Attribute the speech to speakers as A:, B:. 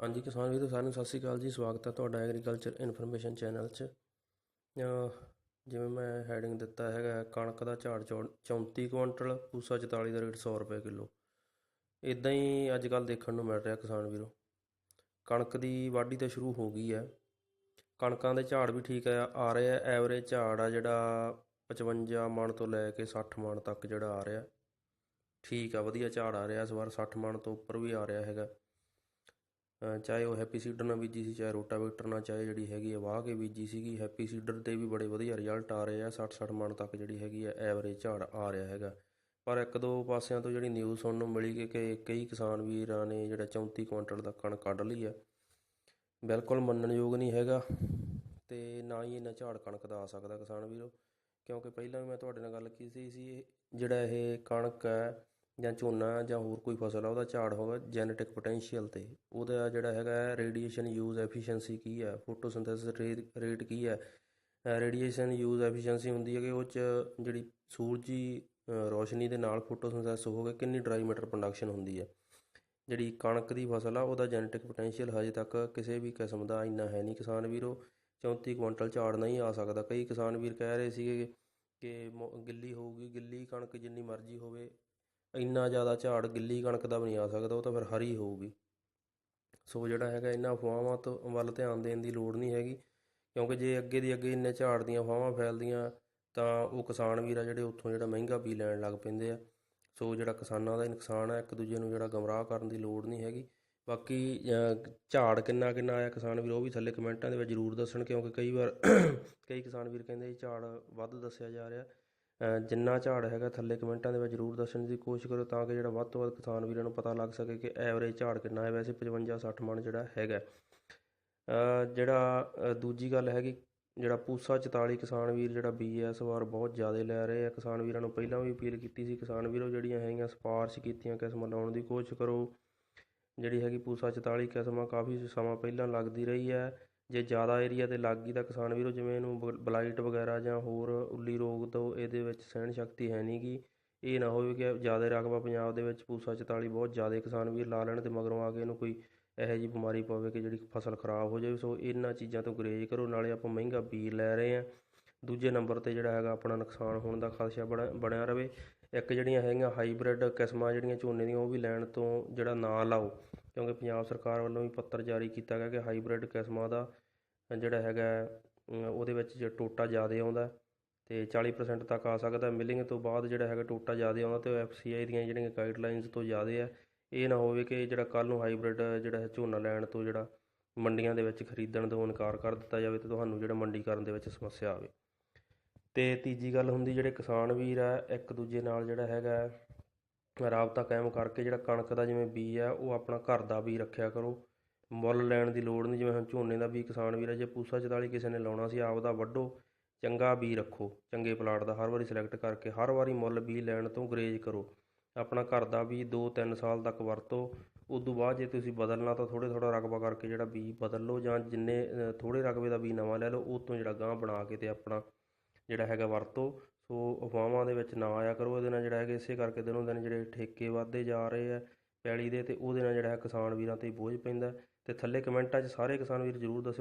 A: ਹਾਂਜੀ ਕਿਸਾਨ ਵੀਰੋ, ਸਾਰਿਆਂ ਨੂੰ ਸਤਿ ਸ਼੍ਰੀ ਅਕਾਲ ਜੀ। ਸਵਾਗਤ ਹੈ ਤੁਹਾਡਾ ਐਗਰੀਕਲਚਰ ਇਨਫੋਰਮੇਸ਼ਨ ਚੈਨਲ 'ਚ। ਜਿਵੇਂ ਮੈਂ ਹੈਡਿੰਗ ਦਿੱਤਾ ਹੈਗਾ, ਕਣਕ ਦਾ ਝਾੜ ਚੌ 34 ਕੁਇੰਟਲ, ਪੂਸਾ 44 ਦਾ ਰੇਟ 100 ਰੁਪਏ ਕਿਲੋ। ਇਦਾਂ ਹੀ ਅੱਜ ਕੱਲ ਦੇਖਣ ਨੂੰ ਮਿਲ ਰਿਹਾ ਕਿਸਾਨ ਵੀਰੋ। ਕਣਕ ਦੀ ਵਾਢੀ ਤਾਂ ਸ਼ੁਰੂ ਹੋ ਗਈ ਹੈ। ਕਣਕਾਂ ਦੇ ਝਾੜ ਵੀ ਠੀਕ ਆ ਆ ਰਿਹਾ ਐਵਰੇਜ ਝਾੜ ਆ ਜਿਹੜਾ 55 ਮਣ ਤੋਂ ਲੈ ਕੇ 60 ਮਣ ਤੱਕ ਜਿਹੜਾ ਆ ਰਿਹਾ। ਠੀਕ ਆ, ਵਧੀਆ ਝਾੜ ਆ ਰਿਹਾ। ਇਸ ਵਾਰ 60 ਮਣ ਤੋਂ ਉੱਪਰ ਵੀ ਆ ਰਿਹਾ ਹੈਗਾ। ਚਾਹੇ ਉਹ ਹੈਪੀ ਸੀਡਰ ਨਾਲ ਬੀਜੀ ਸੀ, ਚਾਹੇ ਰੋਟਾਵੇਟਰ ਨਾਲ, ਚਾਹੇ ਜਿਹੜੀ ਹੈਗੀ ਆ ਵਾਹ ਕੇ ਬੀਜੀ ਸੀਗੀ, ਹੈਪੀ ਸੀਡਰ ਤੇ ਵੀ ਬੜੇ ਵਧੀਆ ਰਿਜ਼ਲਟ ਆ ਰਹੇ ਆ 60 60 ਮਣ ਤੱਕ ਜਿਹੜੀ ਹੈਗੀ ਆ ਐਵਰੇਜ ਝਾੜ ਆ ਰਿਹਾ ਹੈਗਾ। ਪਰ ਇੱਕ ਦੋ ਪਾਸਿਆਂ ਤੋਂ ਜਿਹੜੀ ਨਿਊਜ਼ ਸੁਣਨ ਨੂੰ ਮਿਲੀ ਕਿ ਕਿ ਕਈ ਕਿਸਾਨ ਵੀਰਾਂ ਨੇ ਜਿਹੜਾ 34 ਕੁਇੰਟਲ ਦਾ ਕਣਕ ਕੱਢ ਲਈ ਆ, ਬਿਲਕੁਲ ਮੰਨਣਯੋਗ ਨਹੀਂ ਹੈਗਾ ਤੇ ਨਾ ਹੀ ਇੰਨਾ ਝਾੜ ਕਣਕ ਦਾ ਆ ਸਕਦਾ ਕਿਸਾਨ ਵੀਰੋ। ਕਿਉਂਕਿ ਪਹਿਲਾਂ ਵੀ ਮੈਂ ਤੁਹਾਡੇ ਨਾਲ ਗੱਲ ਕੀਤੀ ਸੀ ਜਿਹੜਾ ਇਹ ਕਣਕ ਹੈ ਜਾਂ ਝੋਨਾ ਜਾਂ ਹੋਰ ਕੋਈ ਫਸਲ ਆ, ਉਹਦਾ ਝਾੜ ਹੋਵੇ ਜੈਨੇਟਿਕ ਪੋਟੈਂਸ਼ੀਅਲ ਤੇ। ਉਹਦਾ ਜਿਹੜਾ ਹੈਗਾ ਰੇਡੀਏਸ਼ਨ ਯੂਜ਼ ਐਫੀਸ਼ੀਐਂਸੀ ਕੀ ਹੈ? ਫੋਟੋਸਿੰਥੈਸਿਸ ਰੇਟ ਕੀ ਹੈ? ਰੇਡੀਏਸ਼ਨ ਯੂਜ਼ ਐਫੀਸ਼ੀਐਂਸੀ ਹੁੰਦੀ ਹੈ ਕਿ ਉਹ ਚ ਜਿਹੜੀ ਸੂਰਜੀ ਰੋਸ਼ਨੀ ਦੇ ਨਾਲ ਫੋਟੋਸਿੰਥੈਸਿਸ ਹੋ ਕੇ ਕਿੰਨੀ ਡਰਾਈ ਮੈਟਰ ਪ੍ਰੋਡਕਸ਼ਨ ਹੁੰਦੀ ਹੈ। ਜਿਹੜੀ ਕਣਕ ਦੀ ਫਸਲ ਆ, ਉਹਦਾ ਜੈਨੇਟਿਕ ਪੋਟੈਂਸ਼ੀਅਲ ਹਜੇ ਤੱਕ ਕਿਸੇ ਵੀ ਕਿਸਮ ਦਾ ਇੰਨਾ ਹੈ ਨਹੀਂ। ਕਿਸਾਨ ਵੀਰੋ 34 ਕੁਇੰਟਲ ਝਾੜ ਨਹੀਂ ਆ ਸਕਦਾ। ਕਈ ਕਿਸਾਨ ਵੀਰ ਕਹਿ ਰਹੇ ਸੀਗੇ ਕਿ ਮੌ- ਗਿੱਲੀ ਹੋਊਗੀ, ਗਿੱਲੀ ਕਣਕ ਜਿੰਨੀ ਮਰਜ਼ੀ ਹੋਵੇ ਇੰਨਾ ਜ਼ਿਆਦਾ ਝਾੜ ਗਿੱਲੀ ਕਣਕ ਦਾ ਵੀ ਨਹੀਂ ਆ ਸਕਦਾ, ਉਹ ਤਾਂ ਫਿਰ ਹਰੀ ਹੋਊਗੀ। ਸੋ ਜਿਹੜਾ ਹੈਗਾ ਇਹਨਾਂ ਅਫਵਾਹਾਂ ਤੋਂ ਵੱਲ ਧਿਆਨ ਦੇਣ ਦੀ ਲੋੜ ਨਹੀਂ ਹੈਗੀ, ਕਿਉਂਕਿ ਜੇ ਅੱਗੇ ਦੀ ਅੱਗੇ ਇੰਨੇ ਝਾੜ ਦੀਆਂ ਅਫਵਾਹਾਂ ਫੈਲਦੀਆਂ, ਤਾਂ ਉਹ ਕਿਸਾਨ ਵੀਰ ਆ ਜਿਹੜੇ ਉੱਥੋਂ ਜਿਹੜਾ ਮਹਿੰਗਾ ਬੀ ਲੈਣ ਲੱਗ ਪੈਂਦੇ ਆ। ਸੋ ਜਿਹੜਾ ਕਿਸਾਨਾਂ ਦਾ ਨੁਕਸਾਨ ਹੈ ਇੱਕ ਦੂਜੇ ਨੂੰ ਜਿਹੜਾ ਗਮਰਾਹ ਕਰਨ ਦੀ ਲੋੜ ਨਹੀਂ ਹੈਗੀ। ਬਾਕੀ ਝਾੜ ਕਿੰਨਾ ਕਿੰਨਾ ਆਇਆ ਕਿਸਾਨ ਵੀਰ, ਉਹ ਵੀ ਥੱਲੇ ਕਮੈਂਟਾਂ ਦੇ ਵਿੱਚ ਜ਼ਰੂਰ ਦੱਸਣ, ਕਿਉਂਕਿ ਕਈ ਵਾਰ ਕਈ ਕਿਸਾਨ ਵੀਰ ਕਹਿੰਦੇ ਝਾੜ ਵੱਧ ਦੱਸਿਆ ਜਾ ਰਿਹਾ। ਜਿੰਨਾ ਝਾੜ ਹੈਗਾ ਥੱਲੇ ਕਮੈਂਟਾਂ ਦੇ ਵਿੱਚ ਜ਼ਰੂਰ ਦੱਸਣ ਦੀ ਕੋਸ਼ਿਸ਼ ਕਰੋ ਤਾਂ ਕਿ ਜਿਹੜਾ ਵੱਧ ਤੋਂ ਵੱਧ ਕਿਸਾਨ ਵੀਰਾਂ ਨੂੰ ਪਤਾ ਲੱਗ ਸਕੇ ਕਿ ਐਵਰੇਜ ਝਾੜ ਕਿੰਨਾ ਹੈ। ਵੈਸੇ 55 60 ਮਣ ਜਿਹੜਾ ਹੈਗਾ ਜਿਹੜਾ ਦੂਜੀ ਗੱਲ ਹੈਗੀ ਜਿਹੜਾ ਪੂਸਾ 44 ਕਿਸਾਨ ਵੀਰ ਜਿਹੜਾ ਬੀ ਇਸ ਵਾਰ ਬਹੁਤ ਜ਼ਿਆਦਾ ਲੈ ਰਹੇ ਆ। ਕਿਸਾਨ ਵੀਰਾਂ ਨੂੰ ਪਹਿਲਾਂ ਵੀ ਅਪੀਲ ਕੀਤੀ ਸੀ, ਕਿਸਾਨ ਵੀਰੋ ਜਿਹੜੀਆਂ ਹੈਗੀਆਂ ਸਿਫਾਰਿਸ਼ ਕੀਤੀਆਂ ਕਿਸਮਾਂ ਲਾਉਣ ਦੀ ਕੋਸ਼ਿਸ਼ ਕਰੋ। ਜਿਹੜੀ ਹੈਗੀ ਪੂਸਾ 44 ਕਿਸਮਾਂ ਕਾਫੀ ਸਮਾਂ ਪਹਿਲਾਂ ਲੱਗਦੀ ਰਹੀ ਹੈ। ਜੇ ਜ਼ਿਆਦਾ ਏਰੀਆ ਤੇ ਲੱਗ ਗਈ ਤਾਂ ਕਿਸਾਨ ਵੀਰੋ, ਜਿਵੇਂ ਇਹਨੂੰ ਬ- ਬਲਾਈਟ ਵਗੈਰਾ ਜਾਂ ਹੋਰ ਉੱਲੀ ਰੋਗ ਤੋਂ ਇਹਦੇ ਵਿੱਚ ਸਹਿਣ ਸ਼ਕਤੀ ਹੈ ਨਹੀਂ ਗੀ। ਇਹ ਨਾ ਹੋਵੇ ਕਿ ਜ਼ਿਆਦਾ ਰਕਬਾ ਪੰਜਾਬ ਦੇ ਵਿੱਚ ਪੂਸਾ 44 ਬਹੁਤ ਜ਼ਿਆਦਾ ਕਿਸਾਨ ਵੀਰ ਲਾ ਲੈਣ ਤੇ ਮਗਰੋਂ ਆ ਕੇ ਇਹਨੂੰ ਕੋਈ ਇਹੋ ਜਿਹੀ ਬਿਮਾਰੀ ਪਵੇ ਕਿ ਜਿਹੜੀ ਫਸਲ ਖਰਾਬ ਹੋ ਜਾਵੇ। ਸੋ ਇਹਨਾਂ ਚੀਜ਼ਾਂ ਤੋਂ ਗੁਰੇਜ਼ ਕਰੋ, ਨਾਲੇ ਆਪਾਂ ਮਹਿੰਗਾ ਬੀਜ ਲੈ ਰਹੇ ਹਾਂ। ਦੂਜੇ ਨੰਬਰ ਤੇ ਜਿਹੜਾ ਹੈਗਾ ਆਪਣਾ ਨੁਕਸਾਨ ਹੋਣ ਦਾ ਖਦਸ਼ਾ ਬੜਾ, ਬਣਿਆ ਰਵੇ। ਇੱਕ ਜਿਹੜੀਆਂ ਹੈਗੀਆਂ ਹਾਈਬ੍ਰਿਡ ਕਿਸਮਾਂ ਜਿਹੜੀਆਂ ਝੋਨੇ ਦੀਆਂ, ਉਹ ਵੀ ਲੈਣ ਤੋਂ ਜਿਹੜਾ ਨਾ ਲਾਓ। ਕਿਉਂਕਿ ਪੰਜਾਬ ਸਰਕਾਰ ਵੱਲੋਂ ਵੀ ਪੱਤਰ ਜਾਰੀ ਕੀਤਾ ਗਿਆ ਕਿ ਹਾਈਬ੍ਰਿਡ ਕਿਸਮਾਂ ਦਾ ਜਿਹੜਾ ਹੈਗਾ ਉਹਦੇ ਵਿੱਚ ਜੇ ਟੋਟਾ ਜ਼ਿਆਦਾ ਆਉਂਦਾ ਤੇ 40% ਤੱਕ ਆ ਸਕਦਾ। ਮਿਲਿੰਗ ਤੋਂ ਬਾਅਦ ਜਿਹੜਾ ਹੈਗਾ ਟੋਟਾ ਜ਼ਿਆਦਾ ਆਉਂਦਾ ਤੇ ਐਫਸੀਆਈ ਦੀਆਂ ਜਿਹੜੀਆਂ ਗਾਈਡਲਾਈਨਸ ਤੋਂ ਜ਼ਿਆਦਾ ਹੈ ਇਹ ਨਾ ਹੋਵੇ ਕਿ ਜਿਹੜਾ ਕੱਲ ਨੂੰ ਹਾਈਬ੍ਰਿਡ ਜਿਹੜਾ ਹੈ ਝੋਨਾ ਲੈਣ ਤੋਂ ਜਿਹੜਾ ਮੰਡੀਆਂ ਦੇ ਵਿੱਚ ਖਰੀਦਣ ਤੋਂ ਇਨਕਾਰ ਕਰ ਦਿੱਤਾ ਜਾਵੇ ਤੇ ਤੁਹਾਨੂੰ ਜਿਹੜਾ ਮੰਡੀ ਕਰਨ ਦੇ ਵਿੱਚ ਸਮੱਸਿਆ ਆਵੇ। ਤੇ ਤੀਜੀ ਗੱਲ ਹੁੰਦੀ ਜਿਹੜੇ ਕਿਸਾਨ ਵੀਰ ਆ, ਇੱਕ ਦੂਜੇ ਨਾਲ ਜਿਹੜਾ ਹੈਗਾ ਰਾਬਤਾ ਕਾਇਮ ਕਰਕੇ ਜਿਹੜਾ ਕਣਕ ਦਾ ਜਿਵੇਂ ਬੀ ਆ ਉਹ ਆਪਣਾ ਘਰ ਦਾ ਬੀ ਰੱਖਿਆ ਕਰੋ। ਮੁੱਲ ਲੈਣ ਦੀ ਲੋੜ ਨਹੀਂ ਜਿਵੇਂ ਹੁਣ ਝੋਨੇ ਦਾ ਵੀ ਕਿਸਾਨ ਵੀਰ ਆ ਜੇ ਪੂਸਾ 44 ਕਿਸੇ ਨੇ ਲਾਉਣਾ ਸੀ ਆਪਦਾ ਵੱਢੋ ਚੰਗਾ ਬੀ ਰੱਖੋ ਚੰਗੇ ਪਲਾਟ ਦਾ ਹਰ ਵਾਰੀ ਸਿਲੈਕਟ ਕਰਕੇ ਹਰ ਵਾਰੀ ਮੁੱਲ ਬੀ ਲੈਣ ਤੋਂ ਗਰੇਜ ਕਰੋ। ਆਪਣਾ ਘਰ ਦਾ ਬੀ 2-3 ਸਾਲ ਤੱਕ ਵਰਤੋ ਉਸ ਤੋਂ ਬਾਅਦ ਜੇ ਤੁਸੀਂ ਬਦਲਣਾ ਤਾਂ ਥੋੜ੍ਹੇ ਥੋੜ੍ਹਾ ਰਕਬਾ ਕਰਕੇ ਜਿਹੜਾ ਬੀ ਬਦਲ ਲਓ ਜਾਂ ਜਿੰਨੇ ਅ, ਥੋੜ੍ਹੇ ਰਕਬੇ ਦਾ ਬੀ ਨਵਾਂ ਲੈ ਲਓ ਉਹ ਤੋਂ ਜਿਹੜਾ ਗਾਂਹ ਬਣਾ ਕੇ ਤੇ ਆਪਣਾ ਜਿਹੜਾ ਹੈਗਾ ਵਰਤੋ। ਸੋ ਅਫਵਾਹਾਂ ਦੇ ਵਿੱਚ ਨਾ ਆਇਆ ਕਰੋ। ਇਹਦੇ ਨਾਲ ਜਿਹੜਾ ਹੈਗਾ ਇਸੇ ਕਰਕੇ ਦਿਨੋਂ ਦਿਨ ਜਿਹੜੇ ਠੇਕੇ ਵੱਧਦੇ ਜਾ ਰਹੇ ਆ ਪੈਲੀ ਦੇ ਤੇ ਉਹਦੇ ਨਾਲ ਜਿਹੜਾ ਹੈ ਕਿਸਾਨ ਵੀਰਾਂ ਤੇ ਬੋਝ ਪੈਂਦਾ ਤੇ ਥੱਲੇ ਕਮੈਂਟਾਂ 'ਚ ਸਾਰੇ ਕਿਸਾਨ ਵੀਰ ਜ਼ਰੂਰ ਦੱਸਿਓ।